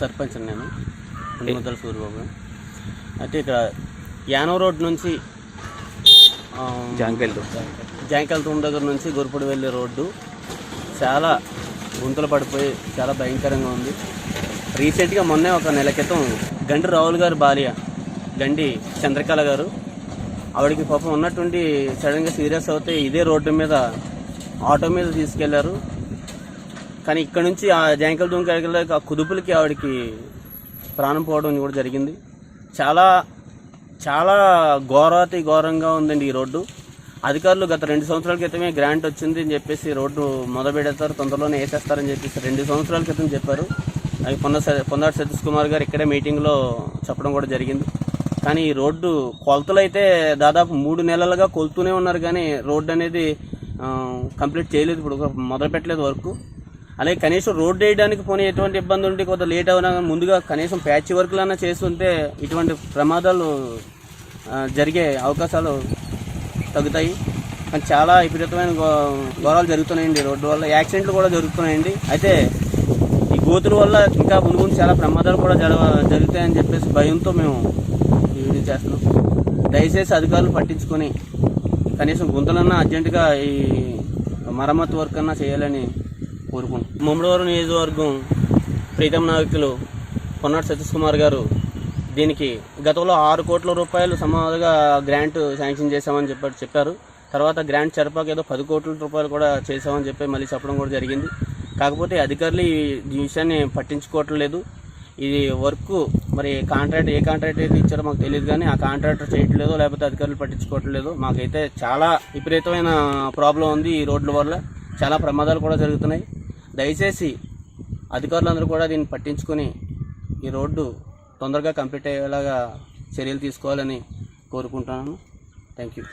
సర్పంచ్ నేను ముద్దల సూర్యబాబు. అయితే ఇక్కడ యానో రోడ్ నుంచి జాంకల్ తూమ్ దగ్గర నుంచి గురుపుడు వెళ్ళే రోడ్డు చాలా గుంతలు పడిపోయి చాలా భయంకరంగా ఉంది. రీసెంట్గా మొన్నే ఒక నెల క్రితం గండి రావుల్ గారు భార్య గండి చంద్రకళ గారు ఆవిడకి పాపం ఉన్నటువంటి సడన్గా సీరియస్ అవుతే ఇదే రోడ్డు మీద ఆటో మీద తీసుకెళ్ళారు. కానీ ఇక్కడ నుంచి ఆ జాంకల్ దూమ్ కాడికి ఆ కుదుపులకి ఆవిడకి ప్రాణం పోవడం కూడా జరిగింది. చాలా చాలా ఘోరాతి ఘోరంగా ఉందండి ఈ రోడ్డు. అధికారులు గత రెండు సంవత్సరాల క్రితమే గ్రాంట్ వచ్చింది అని చెప్పేసి రోడ్డు మొదలుపెడతారు తొందరలోనే వేసేస్తారని చెప్పేసి రెండు సంవత్సరాల క్రితం చెప్పారు. అది పొన్న పొందాటి సతీష్ కుమార్ గారు ఇక్కడే మీటింగ్లో చెప్పడం కూడా జరిగింది. కానీ ఈ రోడ్డు కొలతలు అయితే దాదాపు మూడు నెలలుగా కొలుతూనే ఉన్నారు కానీ రోడ్డు అనేది కంప్లీట్ చేయలేదు ఇప్పుడు మొదలు పెట్టలేదు వర్క్. అలాగే కనీసం రోడ్ వేయడానికి పోనీ ఎటువంటి ఇబ్బంది ఉంటే కొంత లేట్ అవునా ముందుగా కనీసం ప్యాచ్ వర్క్లన్నా చేస్తుంటే ఇటువంటి ప్రమాదాలు జరిగే అవకాశాలు తగ్గుతాయి. కానీ చాలా విపరీతమైన ఘోరాలు జరుగుతున్నాయండి రోడ్డు వల్ల. యాక్సిడెంట్లు కూడా జరుగుతున్నాయండి. అయితే ఈ గోతుల వల్ల ఇంకా ముందు ముందు చాలా ప్రమాదాలు కూడా జరగ జరుగుతాయని చెప్పేసి భయంతో మేము ఈ వీడియో చేస్తున్నాం. దయచేసి అధికారులు పట్టించుకొని కనీసం గుంతలన్నా అర్జెంటుగా ఈ మరమ్మతు వర్క్ అన్నా చేయాలని కోరుకుంటున్నాను ముమ్మడివారం నియోజకవర్గం ప్రీతం నాయకులు కొన్నాడు సతీష్ కుమార్ గారు దీనికి గతంలో ఆరు కోట్ల రూపాయలు సమాధంగా గ్రాంట్ శాంక్షన్ చేశామని చెప్పారు చెప్పారు. తర్వాత గ్రాంట్ చెరపాక ఏదో పది కోట్ల రూపాయలు కూడా చేశామని చెప్పి మళ్ళీ చెప్పడం కూడా జరిగింది. కాకపోతే అధికారులు ఈ ఈ విషయాన్ని పట్టించుకోవట్లేదు ఇది వర్క్ మరి కాంట్రాక్ట్ ఏ కాంట్రాక్ట్ అయితే ఇచ్చారో మాకు తెలియదు కానీ ఆ కాంట్రాక్టర్ చేయట్లేదు లేకపోతే అధికారులు పట్టించుకోవట్లేదు మాకైతే చాలా విపరీతమైన ప్రాబ్లం ఉంది ఈ రోడ్ల వల్ల. చాలా ప్రమాదాలు కూడా జరుగుతున్నాయి. దయచేసి అధికారులందరూ కూడా దీన్ని పట్టించుకొని ఈ రోడ్డు తొందరగా కంప్లీట్ అయ్యేలాగా చర్యలు తీసుకోవాలని కోరుకుంటున్నాను. Thank you